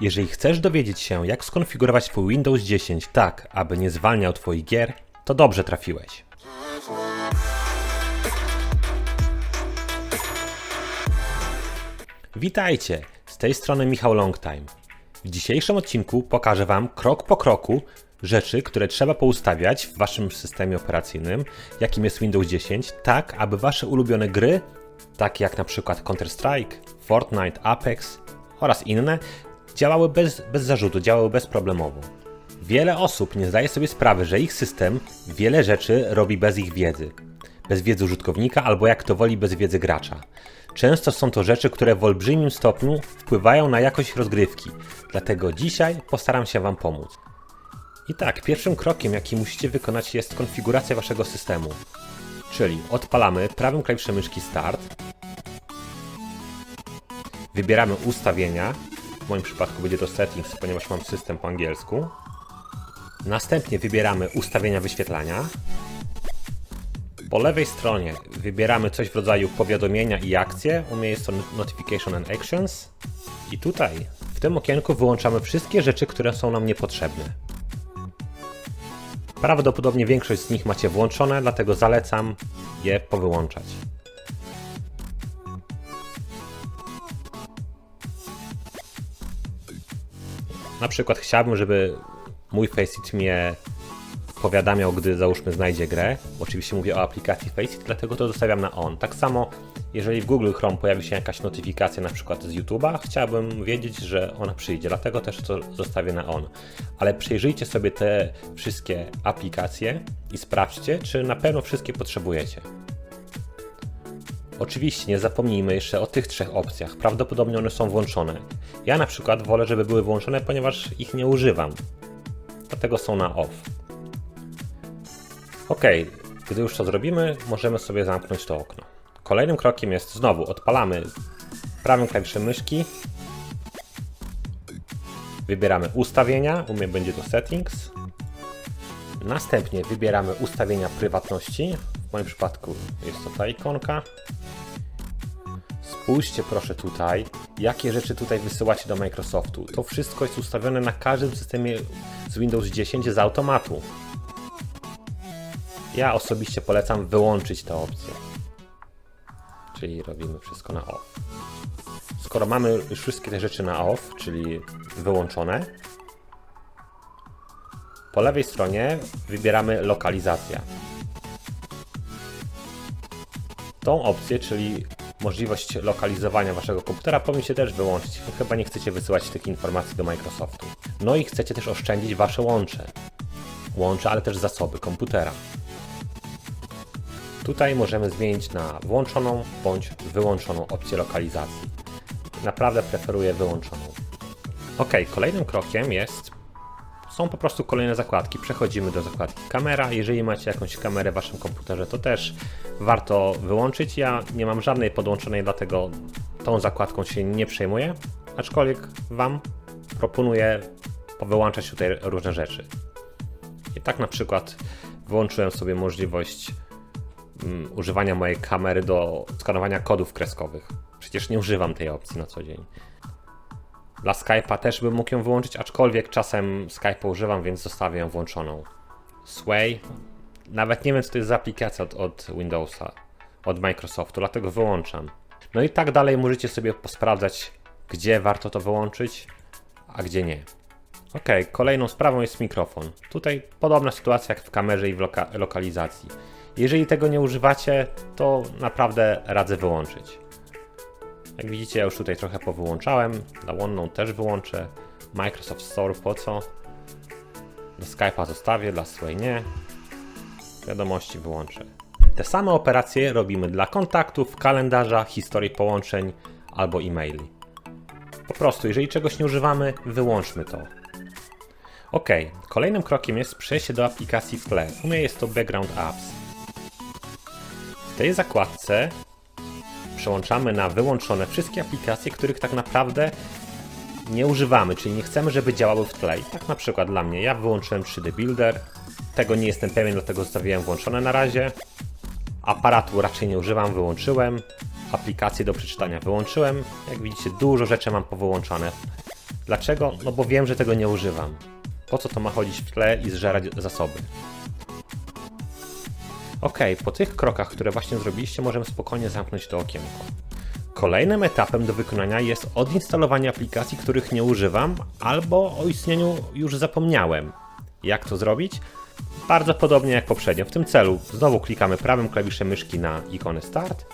Jeżeli chcesz dowiedzieć się, jak skonfigurować twój Windows 10 tak, aby nie zwalniał twoich gier, to dobrze trafiłeś. Witajcie, z tej strony Michał Longtime. W dzisiejszym odcinku pokażę Wam krok po kroku rzeczy, które trzeba poustawiać w Waszym systemie operacyjnym, jakim jest Windows 10, tak aby Wasze ulubione gry, takie jak na przykład Counter-Strike, Fortnite, Apex oraz inne, działały bez, bez zarzutu, działały bezproblemowo. Wiele osób nie zdaje sobie sprawy, że ich system wiele rzeczy robi bez ich wiedzy. Bez wiedzy użytkownika albo jak to woli bez wiedzy gracza. Często są to rzeczy, które w olbrzymim stopniu wpływają na jakość rozgrywki. Dlatego dzisiaj postaram się Wam pomóc. I tak, pierwszym krokiem, jaki musicie wykonać jest konfiguracja Waszego systemu. Czyli odpalamy prawym klawiszem myszki Start. Wybieramy ustawienia. W moim przypadku będzie to settings, ponieważ mam system po angielsku. Następnie wybieramy ustawienia wyświetlania. Po lewej stronie wybieramy coś w rodzaju powiadomienia i akcje. U mnie jest to Notification and Actions. I tutaj, w tym okienku wyłączamy wszystkie rzeczy, które są nam niepotrzebne. Prawdopodobnie większość z nich macie włączone, dlatego zalecam je powyłączać. Na przykład chciałbym, żeby mój Faceit mnie powiadamiał, gdy załóżmy znajdzie grę. Oczywiście mówię o aplikacji Faceit, dlatego to zostawiam na on. Tak samo, jeżeli w Google Chrome pojawi się jakaś notyfikacja na przykład z YouTube'a, chciałbym wiedzieć, że ona przyjdzie, dlatego też to zostawię na on. Ale przejrzyjcie sobie te wszystkie aplikacje i sprawdźcie, czy na pewno wszystkie potrzebujecie. Oczywiście nie zapomnijmy jeszcze o tych trzech opcjach. Prawdopodobnie one są włączone. Ja na przykład wolę, żeby były włączone, ponieważ ich nie używam. Dlatego są na off. Ok, gdy już to zrobimy, możemy sobie zamknąć to okno. Kolejnym krokiem jest znowu odpalamy prawym klawiszem myszki. Wybieramy ustawienia, u mnie będzie to settings. Następnie wybieramy ustawienia prywatności. Moim przypadku jest to ta ikonka. Spójrzcie proszę tutaj, jakie rzeczy tutaj wysyłacie do Microsoftu. To wszystko jest ustawione na każdym systemie z Windows 10 z automatu. Ja osobiście polecam wyłączyć tę opcję. Czyli robimy wszystko na off. Skoro mamy już wszystkie te rzeczy na off, czyli wyłączone, po lewej stronie wybieramy lokalizacja. Tą opcję, czyli możliwość lokalizowania waszego komputera powinniście też wyłączyć. Chyba nie chcecie wysyłać tych informacji do Microsoftu. No i chcecie też oszczędzić wasze łącze. Łącze, ale też zasoby komputera. Tutaj możemy zmienić na włączoną bądź wyłączoną opcję lokalizacji. Naprawdę preferuję wyłączoną. Ok, kolejnym krokiem jest. Są po prostu kolejne zakładki. Przechodzimy do zakładki kamera. Jeżeli macie jakąś kamerę w waszym komputerze, to też warto wyłączyć. Ja nie mam żadnej podłączonej, dlatego tą zakładką się nie przejmuję. Aczkolwiek Wam proponuję powyłączać tutaj różne rzeczy. I tak na przykład wyłączyłem sobie możliwość um, używania mojej kamery do skanowania kodów kreskowych. Przecież nie używam tej opcji na co dzień. Dla Skype'a też bym mógł ją wyłączyć, aczkolwiek czasem Skype'a używam, więc zostawię ją włączoną. Sway, nawet nie wiem co to jest za aplikacja od, od Windowsa, od Microsoftu, dlatego wyłączam. No i tak dalej możecie sobie posprawdzać, gdzie warto to wyłączyć, a gdzie nie. Ok, kolejną sprawą jest mikrofon. Tutaj podobna sytuacja jak w kamerze i w loka lokalizacji. Jeżeli tego nie używacie, to naprawdę radzę wyłączyć. Jak widzicie, ja już tutaj trochę powyłączałem. Dla OneNote też wyłączę. Microsoft Store po co? Do Skype'a zostawię, dla Sway nie. Wiadomości wyłączę. Te same operacje robimy dla kontaktów, kalendarza, historii połączeń albo e-maili. Po prostu, jeżeli czegoś nie używamy, wyłączmy to. Ok, kolejnym krokiem jest przejście do aplikacji tle. U mnie jest to Background Apps. W tej zakładce przełączamy na wyłączone wszystkie aplikacje, których tak naprawdę nie używamy, czyli nie chcemy, żeby działały w tle. I tak na przykład dla mnie, ja wyłączyłem 3D Builder, tego nie jestem pewien, dlatego zostawiłem włączone na razie. Aparatu raczej nie używam, wyłączyłem. Aplikacje do przeczytania wyłączyłem. Jak widzicie, dużo rzeczy mam powyłączone. Dlaczego? No bo wiem, że tego nie używam. Po co to ma chodzić w tle i zżerać zasoby? Ok, po tych krokach, które właśnie zrobiliście, możemy spokojnie zamknąć to okienko. Kolejnym etapem do wykonania jest odinstalowanie aplikacji, których nie używam, albo o istnieniu już zapomniałem. Jak to zrobić? Bardzo podobnie jak poprzednio. W tym celu znowu klikamy prawym klawiszem myszki na ikonę Start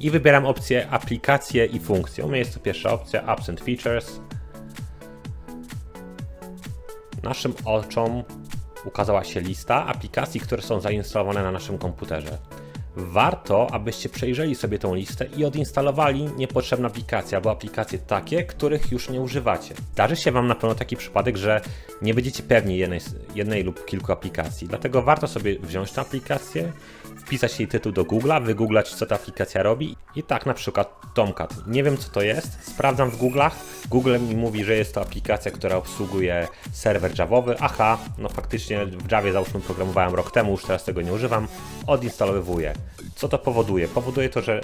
i wybieram opcję Aplikacje i funkcje. U mnie jest to pierwsza opcja and Features. Naszym oczom ukazała się lista aplikacji, które są zainstalowane na naszym komputerze. Warto, abyście przejrzeli sobie tą listę i odinstalowali niepotrzebne aplikacje albo aplikacje takie, których już nie używacie. Zdarzy się Wam na pewno taki przypadek, że nie będziecie pewni jednej, jednej lub kilku aplikacji, dlatego warto sobie wziąć tę aplikację, wpisać jej tytuł do Google'a, wygooglać co ta aplikacja robi i tak na przykład Tomcat. Nie wiem co to jest, sprawdzam w Google'ach, Google mi mówi, że jest to aplikacja, która obsługuje serwer Javowy. Aha, no faktycznie w Javie załóżmy programowałem rok temu, już teraz tego nie używam, odinstalowuję. Co to powoduje? Powoduje to, że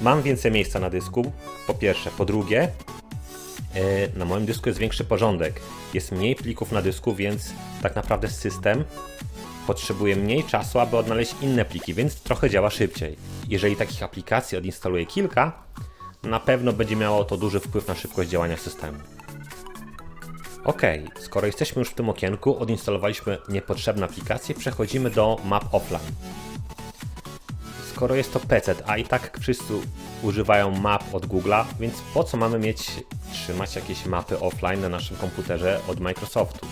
mam więcej miejsca na dysku, po pierwsze. Po drugie, e, na moim dysku jest większy porządek. Jest mniej plików na dysku, więc tak naprawdę system potrzebuje mniej czasu, aby odnaleźć inne pliki, więc trochę działa szybciej. Jeżeli takich aplikacji odinstaluję kilka, na pewno będzie miało to duży wpływ na szybkość działania systemu. Ok, skoro jesteśmy już w tym okienku, odinstalowaliśmy niepotrzebne aplikacje, przechodzimy do map offline. Skoro jest to PC, a i tak wszyscy używają map od Google'a, więc po co mamy mieć, trzymać jakieś mapy offline na naszym komputerze od Microsoftu?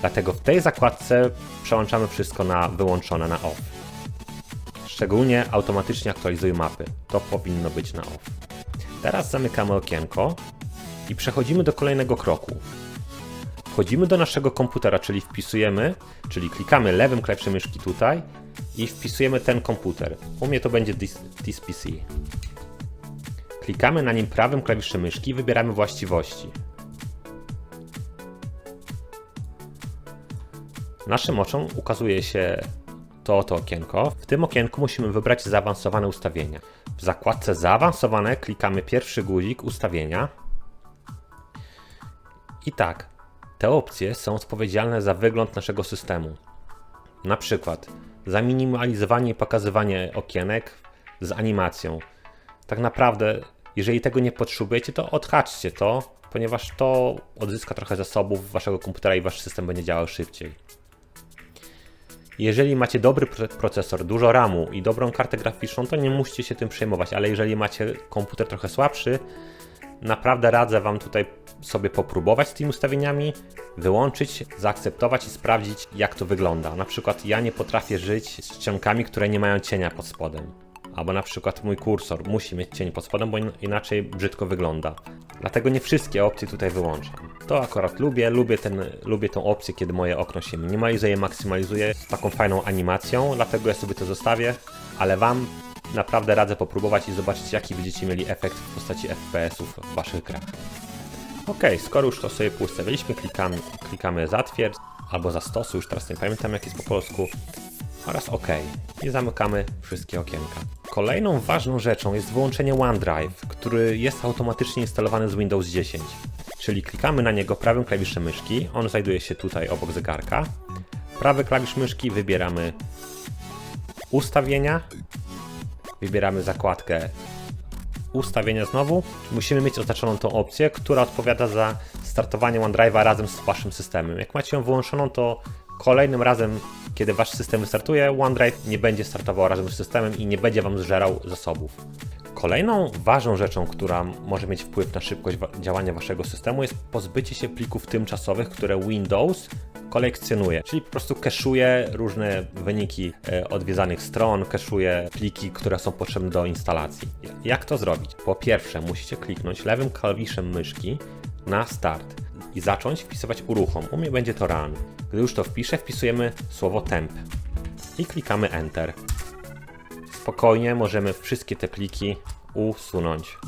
Dlatego w tej zakładce przełączamy wszystko na wyłączone na off. Szczególnie automatycznie aktualizuj mapy. To powinno być na off. Teraz zamykamy okienko i przechodzimy do kolejnego kroku. Wchodzimy do naszego komputera, czyli wpisujemy, czyli klikamy lewym klawiszem myszki tutaj i wpisujemy ten komputer. U mnie to będzie this, PC. Klikamy na nim prawym klawiszem myszki i wybieramy właściwości. Naszym oczom ukazuje się to oto okienko. W tym okienku musimy wybrać zaawansowane ustawienia. W zakładce zaawansowane klikamy pierwszy guzik ustawienia. I tak, te opcje są odpowiedzialne za wygląd naszego systemu. Na przykład za minimalizowanie i pokazywanie okienek z animacją. Tak naprawdę, jeżeli tego nie potrzebujecie, to odhaczcie to, ponieważ to odzyska trochę zasobów waszego komputera i wasz system będzie działał szybciej. Jeżeli macie dobry procesor, dużo RAMu i dobrą kartę graficzną, to nie musicie się tym przejmować, ale jeżeli macie komputer trochę słabszy, naprawdę radzę Wam tutaj sobie popróbować z tymi ustawieniami, wyłączyć, zaakceptować i sprawdzić, jak to wygląda. Na przykład ja nie potrafię żyć z ściankami, które nie mają cienia pod spodem. Albo na przykład mój kursor musi mieć cień pod spodem, bo inaczej brzydko wygląda. Dlatego nie wszystkie opcje tutaj wyłączam. To akurat lubię, lubię, ten, lubię tą opcję, kiedy moje okno się minimalizuje, maksymalizuje z taką fajną animacją, dlatego ja sobie to zostawię, ale Wam naprawdę radzę popróbować i zobaczyć jaki będziecie mieli efekt w postaci FPS-ów w Waszych grach. Ok, skoro już to sobie poustawiliśmy, klikamy, klikamy zatwierdź albo zastosuj, już teraz nie pamiętam jak jest po polsku, oraz OK i zamykamy wszystkie okienka. Kolejną ważną rzeczą jest wyłączenie OneDrive, który jest automatycznie instalowany z Windows 10. Czyli klikamy na niego prawym klawiszem myszki, on znajduje się tutaj obok zegarka. Prawy klawisz myszki wybieramy ustawienia, wybieramy zakładkę ustawienia znowu. Musimy mieć oznaczoną tą opcję, która odpowiada za startowanie OneDrive'a razem z waszym systemem. Jak macie ją wyłączoną, to kolejnym razem, kiedy wasz system wystartuje, OneDrive nie będzie startował razem z systemem i nie będzie wam zżerał zasobów. Kolejną ważną rzeczą, która może mieć wpływ na szybkość działania waszego systemu jest pozbycie się plików tymczasowych, które Windows kolekcjonuje, czyli po prostu keszuje różne wyniki e, odwiedzanych stron, keszuje pliki, które są potrzebne do instalacji. Jak to zrobić? Po pierwsze, musicie kliknąć lewym klawiszem myszki na start i zacząć wpisywać uruchom. U mnie będzie to run. Gdy już to wpiszę, wpisujemy słowo temp i klikamy enter. Spokojnie możemy wszystkie te pliki usunąć.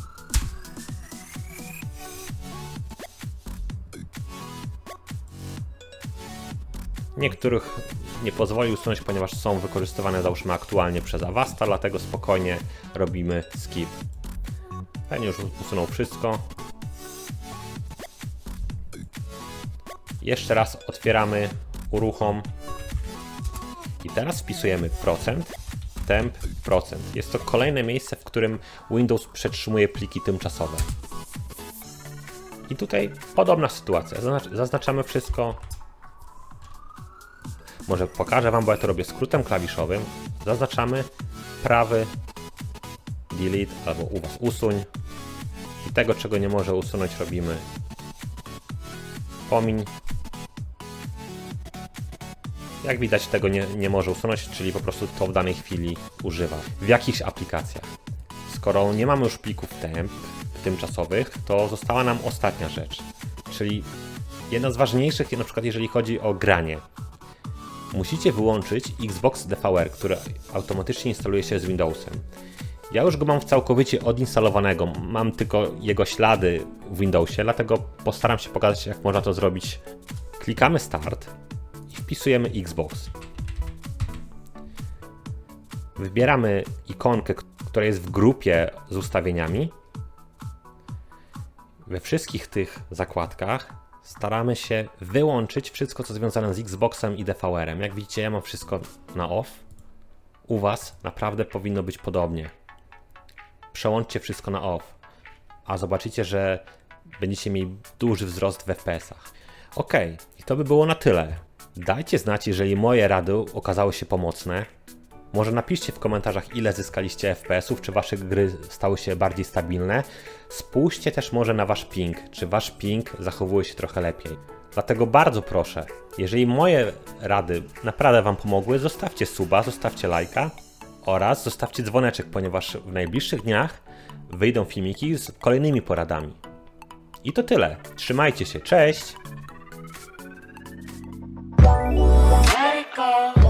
Niektórych nie pozwoli usunąć, ponieważ są wykorzystywane załóżmy aktualnie przez Avasta, dlatego spokojnie robimy skip. Pewnie już usunął wszystko. Jeszcze raz otwieramy uruchom i teraz wpisujemy procent, temp, procent. Jest to kolejne miejsce, w którym Windows przetrzymuje pliki tymczasowe. I tutaj podobna sytuacja. Zaznacz- Zaznaczamy wszystko. Może pokażę Wam, bo ja to robię skrótem klawiszowym. Zaznaczamy prawy delete albo u Was usuń. I tego, czego nie może usunąć, robimy pomiń. Jak widać, tego nie, nie może usunąć, czyli po prostu to w danej chwili używa. W jakichś aplikacjach. Skoro nie mamy już plików temp tymczasowych, to została nam ostatnia rzecz. Czyli jedna z ważniejszych, na przykład jeżeli chodzi o granie. Musicie wyłączyć Xbox DVR, który automatycznie instaluje się z Windowsem. Ja już go mam całkowicie odinstalowanego, mam tylko jego ślady w Windowsie, dlatego postaram się pokazać, jak można to zrobić. Klikamy Start wpisujemy Xbox. Wybieramy ikonkę, która jest w grupie z ustawieniami. We wszystkich tych zakładkach staramy się wyłączyć wszystko, co związane z Xboxem i DVR-em. Jak widzicie, ja mam wszystko na off. U Was naprawdę powinno być podobnie. Przełączcie wszystko na off, a zobaczycie, że będziecie mieli duży wzrost w FPS-ach. Ok, i to by było na tyle. Dajcie znać, jeżeli moje rady okazały się pomocne. Może napiszcie w komentarzach, ile zyskaliście FPS-ów, czy wasze gry stały się bardziej stabilne. Spójrzcie też może na wasz ping, czy wasz ping zachowuje się trochę lepiej. Dlatego bardzo proszę, jeżeli moje rady naprawdę wam pomogły, zostawcie suba, zostawcie lajka oraz zostawcie dzwoneczek, ponieważ w najbliższich dniach wyjdą filmiki z kolejnymi poradami. I to tyle. Trzymajcie się, cześć! Call.